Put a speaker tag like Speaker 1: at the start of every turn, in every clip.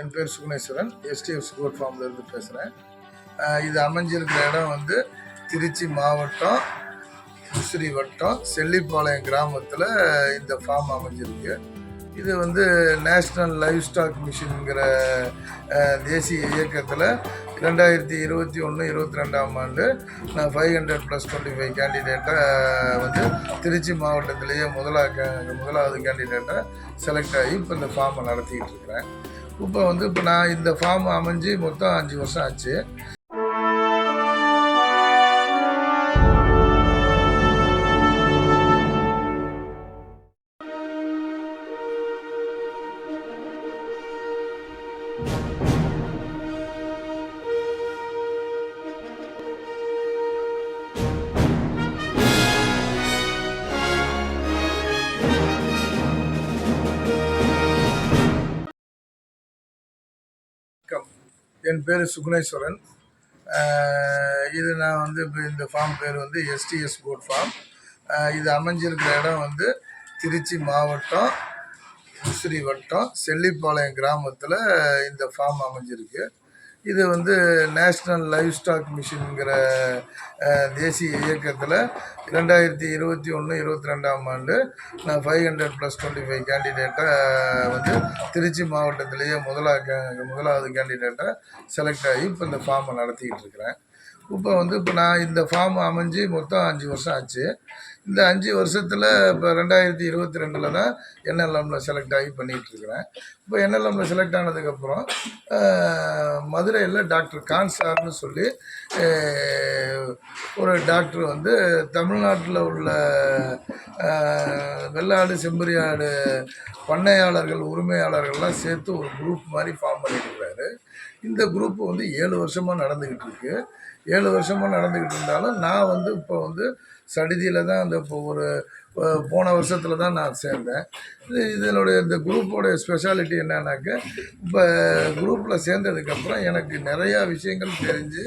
Speaker 1: என் பேர் சுகுணேஸ்வரன். SDF school ஃபார்ம்லேருந்து பேசுகிறேன் இது அமைஞ்சிருக்கிற இடம் வந்து திருச்சி மாவட்டம் முசிறி வட்டம் செல்லிப்பாளையம் கிராமத்தில் இந்த ஃபார்ம் அமைஞ்சிருக்கு. இது வந்து நேஷ்னல் லைஃப் ஸ்டாக் மிஷின்ங்கிற தேசிய இயக்கத்தில் ரெண்டாயிரத்தி இருபத்தி ஒன்று இருபத்தி ரெண்டாம் ஆண்டு நான் five hundred plus twenty five கேண்டிடேட்டை வந்து திருச்சி மாவட்டத்திலேயே முதலாக முதலாவது கேண்டிடேட்டை செலக்ட் ஆகி இப்போ இந்த ஃபார்மை நடத்திக்கிட்டு இருக்கிறேன். இப்போ வந்து இப்போ நான் இந்த ஃபார்ம் அமைஞ்சு மொத்தம் அஞ்சு வருஷம் ஆச்சு. என் பேர் சுகுணேஸ்வரன் இது நான் வந்து இப்போ இந்த ஃபார்ம் பேர் வந்து எஸ்டிஎஸ் கோட் ஃபார்ம் இது அமைஞ்சிருக்கிற இடம் வந்து திருச்சி மாவட்டம் முசிறி வட்டம் செல்லிப்பாளையம் கிராமத்தில் இந்த ஃபார்ம் அமைஞ்சிருக்கு. இது வந்து நேஷ்னல் லைவ் ஸ்டாக் மிஷின்ங்கிற தேசிய இயக்கத்தில் ரெண்டாயிரத்தி இருபத்தி ஒன்று இருபத்தி ரெண்டாம் ஆண்டு நான் five hundred plus twenty five கேண்டிடேட்டை வந்து திருச்சி மாவட்டத்திலேயே முதலாக முதலாவது கேண்டிடேட்டை செலக்ட் ஆகி இப்போ இந்த ஃபார்மை நடத்திக்கிட்டு இருக்கிறேன். இப்போ வந்து இப்போ நான் இந்த ஃபார்ம் அமைஞ்சு மொத்தம் அஞ்சு வருஷம் ஆச்சு. இந்த அஞ்சு வருஷத்தில் இப்போ ரெண்டாயிரத்தி இருபத்தி ரெண்டில் தான் என்எல்எம்மில் செலக்ட் ஆகி பண்ணிகிட்ருக்குறேன் இப்போ என்எல்எம்மில் செலக்ட் ஆனதுக்கப்புறம் மதுரையில் டாக்டர் கான் சார்னு சொல்லி ஒரு டாக்டர் வந்து தமிழ்நாட்டில் உள்ள வெள்ளாடு செம்பரியாடு பண்ணையாளர்கள் உரிமையாளர்கள்லாம் சேர்த்து ஒரு குரூப் மாதிரி ஃபார்ம் பண்ணியிருக்கிறாரு இந்த குரூப் வந்து ஏழு வருஷமாக நடந்துக்கிட்டு இருக்கு ஏழு வருஷமாக நடந்துக்கிட்டு இருந்தாலும் நான் வந்து இப்போ வந்து சடிதியில் தான் அந்த இப்போ ஒரு போன வருஷத்தில் தான் நான் சேர்ந்தேன். இது இதனுடைய இந்த குரூப்போடைய ஸ்பெஷாலிட்டி என்னன்னாக்க இப்போ குரூப்பில் சேர்ந்ததுக்கப்புறம் எனக்கு நிறையா விஷயங்கள் தெரிஞ்சு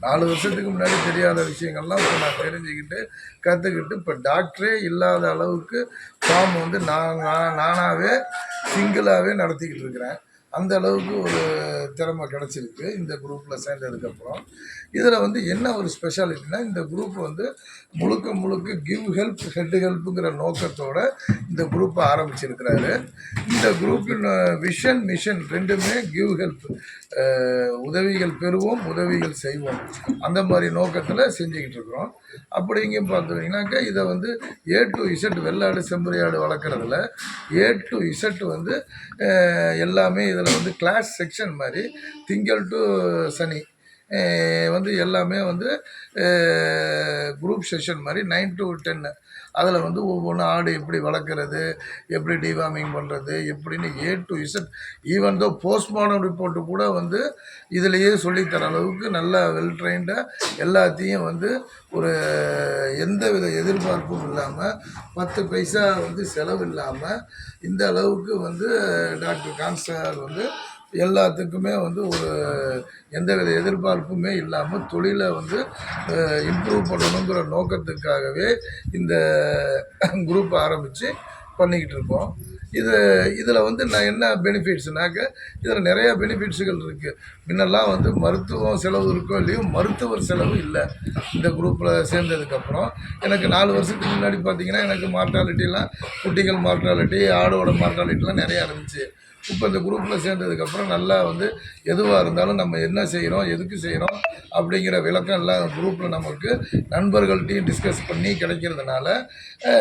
Speaker 1: நாலு வருஷத்துக்கு முன்னாடி தெரியாத விஷயங்கள்லாம் இப்போ நான் தெரிஞ்சுக்கிட்டு கற்றுக்கிட்டு இப்போ டாக்டரே இல்லாத அளவுக்கு ஃபார்ம் வந்து நான் நான் நானாகவே சிங்கிளாகவே நடத்திக்கிட்டு இருக்கிறேன் அந்த அளவுக்கு ஒரு திறமை கிடச்சிருக்கு இந்த குரூப்பில் சேர்ந்ததுக்கப்புறம் இதில் வந்து என்ன ஒரு ஸ்பெஷாலிட்டினா இந்த குரூப் வந்து முழுக்க முழுக்க கிவ் ஹெல்ப் ஹெட் ஹெல்ப்புங்கிற நோக்கத்தோட இந்த குரூப்பை ஆரம்பிச்சிருக்கிறாரு. இந்த குரூப்பின் விஷன் மிஷன் ரெண்டுமே கிவ் ஹெல்ப் உதவிகள் பெறுவோம் உதவிகள் செய்வோம். அந்த மாதிரி நோக்கத்தில் செஞ்சுக்கிட்டு இருக்கிறோம். அப்படிங்க பார்த்தீங்கன்னாக்கா இதை வந்து ஏ டு இசட் வெள்ளாடு செம்பரியாடு வளர்க்குறதுல ஏ டு இசட் வந்து எல்லாமே எல்லாமே இதில் வந்து கிளாஸ் செக்ஷன் மாதிரி திங்கள் டு சனி வந்து எல்லாமே வந்து குரூப் செஷன் மாதிரி நைன் டு டென்னு அதில் வந்து ஒவ்வொன்றும் ஆடு எப்படி வளர்க்குறது எப்படி டிவார்மிங் பண்ணுறது எப்படின்னு A to Z even though postmortem report கூட வந்து இதிலேயே சொல்லித்தர அளவுக்கு நல்லா வெல் ட்ரைன்டாக எல்லாத்தையும் வந்து ஒரு எந்த வித எதிர்பார்ப்பும் இல்லாமல் பத்து பைசா வந்து செலவு இல்லாமல் இந்த அளவுக்கு வந்து டாக்டர் கான்சார் வந்து எல்லாத்துக்குமே வந்து ஒரு எந்தவித எதிர்பார்ப்புமே இல்லாமல் தொழிலை வந்து இம்ப்ரூவ் பண்ணணுங்கிற நோக்கத்துக்காகவே இந்த குரூப் ஆரம்பித்து பண்ணிக்கிட்டு இருக்கோம். இது இதில் வந்து நான் என்ன பெனிஃபிட்ஸ்னாக்க இதில் நிறையா பெனிஃபிட்ஸுகள் இருக்குது முன்னெல்லாம் வந்து மருத்துவம் செலவு இருக்கோ இல்லையோ மருத்துவர் செலவு இல்லை. இந்த குரூப்பில் சேர்ந்ததுக்கப்புறம் எனக்கு நாலு வருஷத்துக்கு முன்னாடி பார்த்திங்கன்னா எனக்கு மார்ட்டாலிட்டிலாம் குட்டிகள் மார்ட்டாலிட்டி ஆடோட மார்ட்டாலிட்டிலாம் நிறையா இருந்துச்சு. இப்போ இந்த குரூப்பில் சேர்ந்ததுக்கப்புறம் நல்லா வந்து எதுவாக இருந்தாலும் நம்ம என்ன செய்கிறோம் எதுக்கு செய்கிறோம் அப்படிங்கிற விளக்கம் எல்லாம் குரூப்பில் நமக்கு நண்பர்கள்ட்டையும் டிஸ்கஸ் பண்ணி கிடைக்கிறதுனால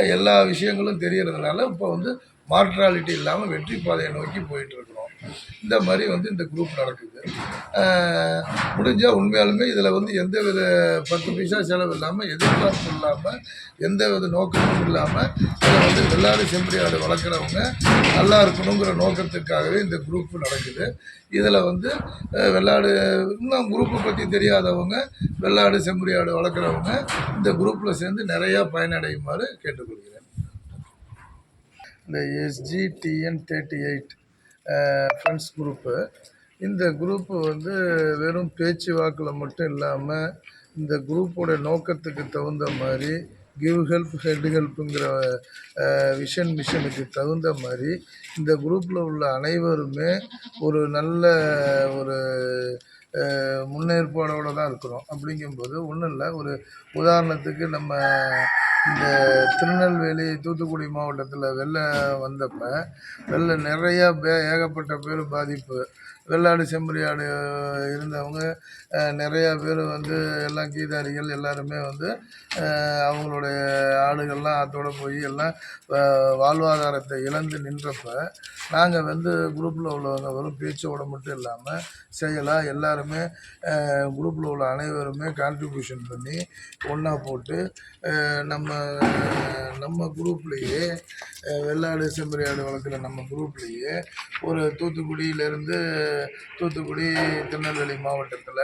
Speaker 1: எல்லா விஷயங்களும் தெரியறதுனால இப்போ வந்து மார்ட்ராலிட்டி இல்லாமல் வெற்றி பாதையை நோக்கி போயிட்டுருக்குறோம். இந்த மாதிரி வந்து இந்த குரூப் நடக்குது. முடிஞ்சால் உண்மையாலுமே இதில் வந்து எந்த வித பத்து பைசா செலவு இல்லாமல் எதிர்பார்ப்பு இல்லாமல் எந்த வித நோக்கமும் இல்லாமல் இதில் வந்து வெள்ளாடு செம்பரியாடு வளர்க்குறவங்க நல்லா இருக்கணுங்கிற நோக்கத்துக்காகவே இந்த குரூப் நடக்குது. இதில் வந்து வெள்ளாடு இன்னும் குரூப்பை பற்றி தெரியாதவங்க வெள்ளாடு செம்பரியாடு வளர்க்குறவங்க இந்த குரூப்பில் சேர்ந்து நிறையா பயனடையுமாறு கேட்டுக்கொள்கிறேன். இந்த SGTN thirty eight friends group இந்த குரூப்பு வந்து வெறும் பேச்சு வாக்கில் மட்டும் இல்லாமல் இந்த குரூப்போட நோக்கத்துக்கு தகுந்த மாதிரி கிவ் ஹெல்ப் ஹெட் ஹெல்ப்புங்கிற விஷன் மிஷனுக்கு தகுந்த மாதிரி இந்த குரூப்பில் உள்ள அனைவருமே ஒரு நல்ல ஒரு முன்னேற்பாடோடு தான் இருக்கிறோம். அப்படிங்கும்போது ஒன்றும் இல்லை. ஒரு உதாரணத்துக்கு நம்ம இந்த திருநெல்வேலி தூத்துக்குடி மாவட்டத்தில் வெள்ளம் வந்தப்போ வெள்ளம் நிறையா பே ஏகப்பட்ட பேர் பாதிப்பு. வெள்ளாடு செம்மறியாடு இருந்தவங்க நிறையா பேர் வந்து எல்லாம் கீதாரிகள் எல்லாருமே வந்து அவங்களுடைய ஆடுகள்லாம் ஆத்தோட போய் எல்லாம் வாழ்வாதாரத்தை இழந்து நின்றப்ப நாங்கள் வந்து குரூப்பில் உள்ளவங்க வெறும் பேச்சோட மட்டும் இல்லாமல் செயலாக எல்லாருமே குரூப்பில் உள்ள அனைவருமே கான்ட்ரிபியூஷன் பண்ணி ஒன்றா போட்டு நம்ம நம்ம குரூப்லேயே வெள்ளாடு செம்பரியாடு வளர்க்குற நம்ம குரூப்லேயே ஒரு தூத்துக்குடியிலேருந்து தூத்துக்குடி திருநெல்வேலி மாவட்டத்தில்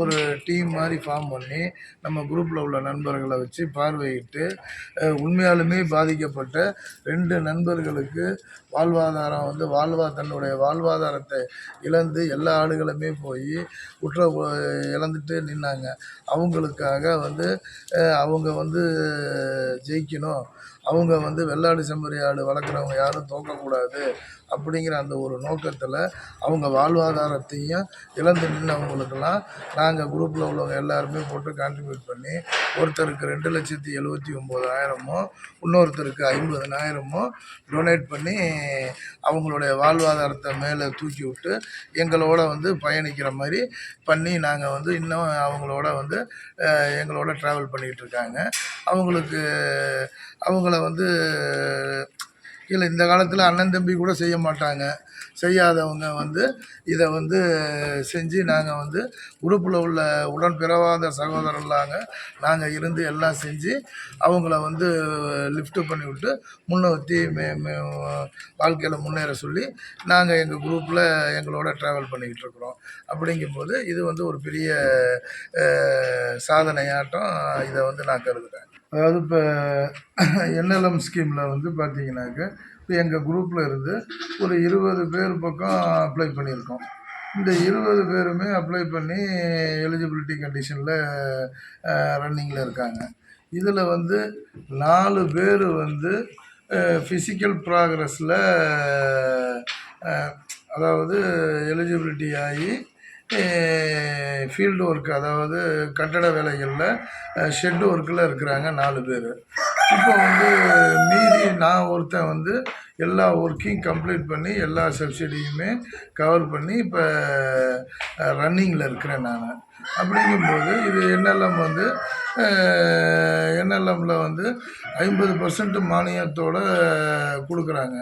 Speaker 1: ஒரு டீம் மாதிரி ஃபார்ம் பண்ணி நம்ம குரூப்பில் உள்ள நண்பர்களை வச்சு பார்வையிட்டு உண்மையாலுமே பாதிக்கப்பட்ட ரெண்டு நண்பர்களுக்கு வாழ்வாதாரம் வந்து வாழ்வா தன்னுடைய வாழ்வாதாரத்தை இழந்து எல்லா ஆடுகளுமே போய் குற்ற இழந்துட்டு நின்னாங்க. அவங்களுக்காக வந்து அவங்க வந்து ஜெயிக்கணும். அவங்க வந்து வெள்ளாடு செம்மறி ஆடு வளர்க்குறவங்க யாரும் தோக்கக்கூடாது அப்படிங்கிற அந்த ஒரு நோக்கத்தில் அவங்க வாழ்வாதாரத்தையும் இழந்து நின்றவங்களுக்கெல்லாம் நாங்கள் குரூப்பில் உள்ளவங்க எல்லாருமே போட்டு கான்ட்ரிபியூட் பண்ணி ஒருத்தருக்கு ரெண்டு லட்சத்தி எழுபத்தி ஒம்போதாயிரமும் இன்னொருத்தருக்கு ஐம்பதனாயிரமும் டொனேட் பண்ணி அவங்களுடைய வாழ்வாதாரத்தை மேலே தூக்கி விட்டு எங்களோட வந்து பயணிக்கிற மாதிரி பண்ணி நாங்கள் வந்து இன்னும் அவங்களோட வந்து எங்களோட ட்ராவல் பண்ணிகிட்டு இருக்காங்க. அவங்களுக்கு அவங்கள வந்து இல்லை இந்த காலத்தில் அண்ணன் தம்பி கூட செய்ய மாட்டாங்க. செய்யாதவங்க வந்து இதை வந்து செஞ்சு நாங்கள் வந்து குரூப்பில் உள்ள உடன் பிறவாத சகோதரர்களாக நாங்கள் இருந்து எல்லாம் செஞ்சு அவங்கள வந்து லிஃப்ட்டு பண்ணி விட்டு முன்னோத்தி மே மே வாழ்க்கையில் முன்னேற சொல்லி நாங்கள் எங்கள் குரூப்பில் எங்களோட ட்ராவல் பண்ணிக்கிட்டு இருக்கிறோம். அப்படிங்கும்போது இது வந்து ஒரு பெரிய சாதனையாட்டம் இதை வந்து நான் கருதுகிறேன் அதாவது இப்போ என்எல்எம் ஸ்கீமில் வந்து பார்த்தீங்கன்னாக்க இப்போ எங்கள் குரூப்பில் இருந்து ஒரு இருபது பேர் பக்கம் அப்ளை பண்ணியிருக்கோம். இந்த இருபது பேருமே அப்ளை பண்ணி எலிஜிபிலிட்டி கண்டிஷனில் ரன்னிங்கில் இருக்காங்க. இதில் வந்து நாலு பேர் வந்து ஃபிசிக்கல் ப்ராக்ரஸில் அதாவது எலிஜிபிலிட்டி ஆகி ஃபீல்டு ஒர்க் அதாவது கட்டட வேலைகளில் ஷெட் ஒர்க்கில் இருக்கிறாங்க நாலு பேர். இப்போ வந்து மீதி நான் ஒருத்தன் வந்து எல்லா ஒர்க்கையும் கம்ப்ளீட் பண்ணி எல்லா சப்சிடியுமே கவர் பண்ணி இப்போ ரன்னிங்கில் இருக்கிறேன் நான். அப்படிங்கும்போது இது என்னெல்லாம் வந்து என்எல்எம்மில் வந்து ஐம்பது பர்சன்ட் மானியத்தோடு கொடுக்குறாங்க.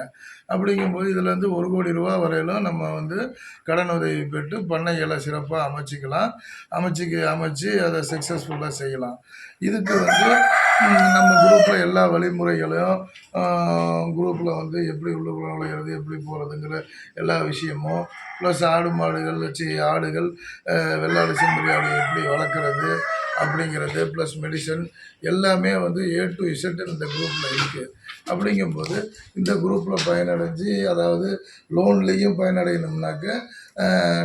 Speaker 1: அப்படிங்கும்போது இதில் வந்து ஒரு கோடி ரூபா வரையிலும் நம்ம வந்து கடன் உதவி பெற்று பண்ணைகளை சிறப்பாக அமைச்சிக்கலாம். அமைச்சிக்க அமைச்சு அதை சக்ஸஸ்ஃபுல்லாக செய்யலாம். இதுக்கு வந்து நம்ம குரூப்பில் எல்லா வழிமுறைகளையும் குரூப்பில் வந்து எப்படி உள்ள நுழையிறது எப்படி போகிறதுங்கிற எல்லா விஷயமும் ப்ளஸ் ஆடு மாடுகள் வச்சு ஆடுகள் வெள்ளாடு செம்பரி ஆடு எப்படி வளர்க்குறது அப்படிங்கிறது ப்ளஸ் மெடிசன் எல்லாமே வந்து ஏ டு இசட் இந்த குரூப்பில் இருக்குது அப்படிங்கும்போது இந்த குரூப்பில் பயனடைஞ்சு அதாவது லோன்லேயும் பயனடையணும்னாக்க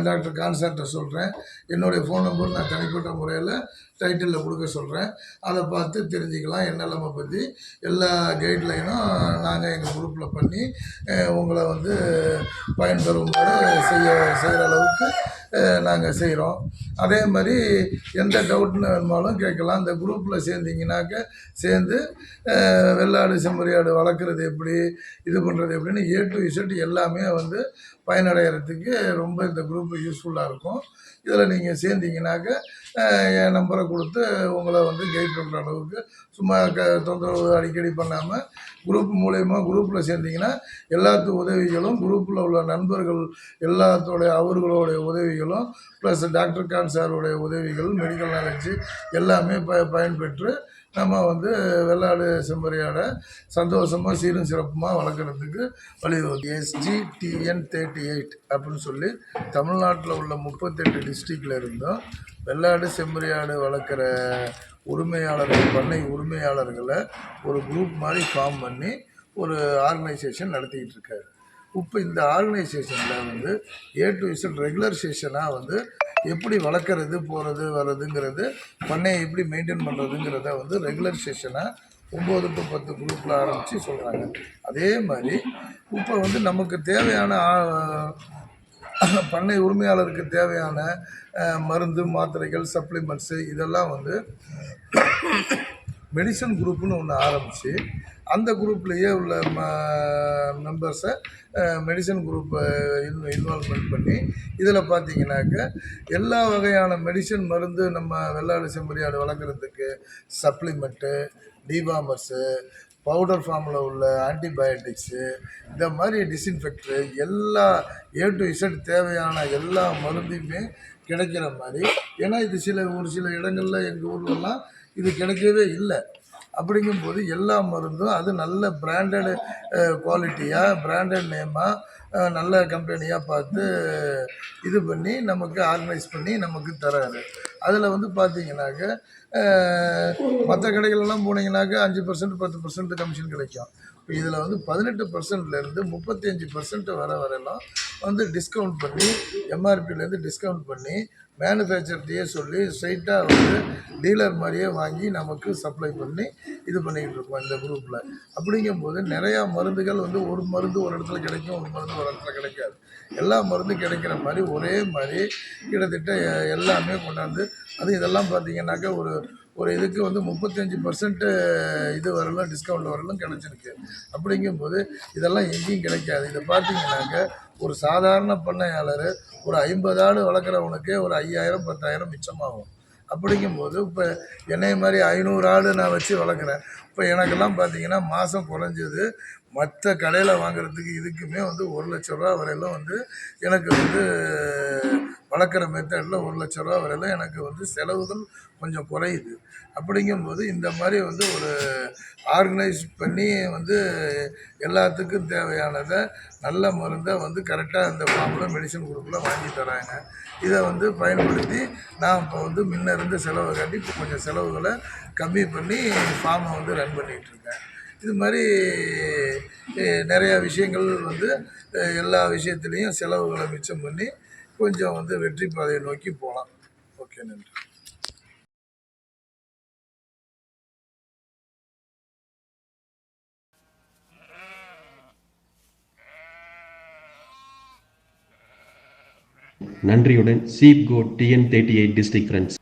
Speaker 1: டாக்டர் கான்சார்ட்டை சொல்கிறேன் என்னுடைய ஃபோன் நம்பர் நான் தனிப்பட்ட முறையில் டைட்டிலில் கொடுக்க சொல்கிறேன் அதை பார்த்து தெரிஞ்சுக்கலாம். என்னெல்லாம பற்றி எல்லா கைட்லைனும் நாங்கள் எங்கள் குரூப்பில் பண்ணி உங்களை வந்து பயன்பெறுமாறு செய்ய செய்கிற அளவுக்கு நாங்கள் செய்கிறோம் அதே மாதிரி எந்த டவுட்னு வேணுமாலும் கேட்கலாம். இந்த குரூப்பில் சேர்ந்தீங்கன்னாக்க சேர்ந்து வெள்ளாடு செம்மறியாடு வளர்க்குறது எப்படி இது பண்ணுறது எப்படின்னு ஏ டு இசட் எல்லாமே வந்து பயனடைகிறதுக்கு ரொம்ப இந்த குரூப் யூஸ்ஃபுல்லாக இருக்கும். இதில் நீங்கள் சேர்ந்தீங்கன்னாக்க என் நம்பரை கொடுத்து உங்களை வந்து கைட் பண்ணுற அளவுக்கு சும்மா க தொந்தரவு அடிக்கடி பண்ணாமல் குரூப் மூலயமா குரூப்பில் சேர்ந்தீங்கன்னா எல்லாத்து உதவிகளும் குரூப்பில் உள்ள நண்பர்கள் எல்லாத்தோடைய அவர்களுடைய உதவிகளும் ப்ளஸ் டாக்டர் கான் சாருடைய உதவிகள் மெடிக்கல் நாலேஜ் எல்லாமே ப பயன்பெற்று நம்ம வந்து வெள்ளாடு செம்மறியாடை சந்தோஷமாக சீரும் சிறப்புமாக வளர்க்குறதுக்கு வழிவகுக்கும். எஸ்ஜிடிஎன் தேர்ட்டி எயிட் அப்படின்னு சொல்லி தமிழ்நாட்டில் உள்ள முப்பத்தெட்டு டிஸ்ட்ரிக்டில் இருந்தும் வெள்ளாடு செம்மறியாடு வளர்க்குற உரிமையாளர்கள் பண்ணை உரிமையாளர்களை ஒரு குரூப் மாதிரி ஃபார்ம் பண்ணி ஒரு ஆர்கனைசேஷன் நடத்திக்கிட்டு இருக்காரு. இப்போ இந்த ஆர்கனைசேஷனில் வந்து ஏ டு இசட் ரெகுலர் செஷனாக வந்து எப்படி வளர்க்குறது போகிறது வர்றதுங்கிறது பண்ணையை எப்படி மெயின்டைன் பண்ணுறதுங்கிறத வந்து ரெகுலர் செஷனை ஒம்பது டு பத்து குரூப்பில் ஆரம்பித்து சொல்கிறாங்க அதே மாதிரி இப்போ வந்து நமக்கு தேவையான பண்ணை உரிமையாளருக்கு தேவையான மருந்து மாத்திரைகள் சப்ளிமெண்ட்ஸு இதெல்லாம் வந்து மெடிசன் குரூப்னு ஒன்று ஆரம்பித்து அந்த குரூப்லேயே உள்ள ம மெம்பர்ஸை மெடிசன் குரூப்பை இன் இன்வால்மெண்ட் பண்ணி இதில் பார்த்தீங்கன்னாக்க எல்லா வகையான மெடிசன் மருந்து நம்ம வெள்ளாடு செம்மறியாடு வளர்க்குறதுக்கு சப்ளிமெண்ட்டு டிபாமர்ஸு பவுடர் ஃபார்மில் உள்ள ஆன்டிபயோட்டிக்ஸு இந்த மாதிரி டிஸ்இன்ஃபெக்டரு எல்லா ஏ டு இசட் தேவையான எல்லா மருந்தையுமே கிடைக்கிற மாதிரி. ஏன்னா இது சில ஒரு சில இடங்களில் எங்கள் ஊர்லலாம் இது கிடைக்கவே இல்லை. அப்படிங்கும்போது எல்லா மருந்தும் அது நல்ல பிராண்டடு குவாலிட்டியாக பிராண்டட் நேமாக நல்ல கம்பெனியாக பார்த்து இது பண்ணி நமக்கு ஆர்கனைஸ் பண்ணி நமக்கு தராரு. அதில் வந்து பார்த்தீங்கன்னாக்க மற்ற கடைகள்லாம் போனீங்கன்னாக்க அஞ்சு பர்சன்ட் பத்து பர்சன்ட் கமிஷன் கிடைக்கும். இப்போ இதில் வந்து பதினெட்டு பர்சன்ட்லேருந்து முப்பத்தஞ்சு பர்சன்ட் வர வரலாம் வந்து டிஸ்கவுண்ட் பண்ணி எம்ஆர்பிலேருந்து டிஸ்கவுண்ட் பண்ணி மேனுஃபேக்சர்கிட்டையே சொல்லி ஸ்ட்ரைட்டாக வந்து டீலர் மாதிரியே வாங்கி நமக்கு சப்ளை பண்ணி இது பண்ணிக்கிட்டு இருக்கோம் இந்த குரூப்பில் அப்படிங்கும்போது நிறையா மருந்துகள் வந்து ஒரு மருந்து ஒரு இடத்துல கிடைக்கும் ஒரு மருந்து ஒரு இடத்துல கிடைக்காது. எல்லா மருந்தும் கிடைக்கிற மாதிரி ஒரே மாதிரி கிட்டத்தட்ட எல்லாமே கொண்டாந்து அது இதெல்லாம் பார்த்தீங்கன்னாக்கா ஒரு ஒரு இதுக்கு வந்து முப்பத்தஞ்சு பர்சன்ட்டு இது வரலாம் டிஸ்கவுண்ட் வரலாம் கிடச்சிருக்கு. அப்படிங்கும்போது இதெல்லாம் எங்கேயும் கிடைக்காது. இதை பார்த்தீங்கன்னாக்க ஒரு சாதாரண பண்ணையாளர் ஒரு ஐம்பது ஆடு வளர்க்குறவனுக்கே ஒரு ஐயாயிரம் பத்தாயிரம் மிச்சமாகும். அப்படிங்கும்போது இப்போ என்னைய மாதிரி ஐநூறு ஆடு நான் வச்சு வளர்க்குறேன். இப்போ எனக்கெல்லாம் பார்த்தீங்கன்னா மாதம் குறைஞ்சது மற்ற கடையில் வாங்குறதுக்கு இதுக்குமே வந்து ஒரு லட்ச ரூபா வரையிலும் வந்து எனக்கு வந்து வளர்க்குற மெத்தடில் ஒரு லட்ச ரூபா வரையிலும் எனக்கு வந்து செலவுகள் கொஞ்சம் குறையுது. அப்படிங்கும்போது இந்த மாதிரி வந்து ஒரு ஆர்கனைஸ் பண்ணி வந்து எல்லாத்துக்கும் தேவையானதை நல்ல மருந்தை வந்து கரெக்டாக இந்த ஃபார்மில் மெடிசன் குரூப்பில் வாங்கி தராங்க. இதை வந்து பயன்படுத்தி நான் இப்போ வந்து முன்ன இருந்த செலவை காட்டி இப்போ கொஞ்சம் செலவுகளை கம்மி பண்ணி ஃபார்மை வந்து ரன் பண்ணிகிட்ருக்கேன் இது மாதிரி நிறையா விஷயங்கள் வந்து எல்லா விஷயத்துலேயும் செலவுகளை மிச்சம் பண்ணி கொஞ்சம் வந்து வெற்றி பாதையை நோக்கி போகலாம். ஓகே நன்றி.
Speaker 2: நன்றியுடன் sheep goat TN thirty eight district friends.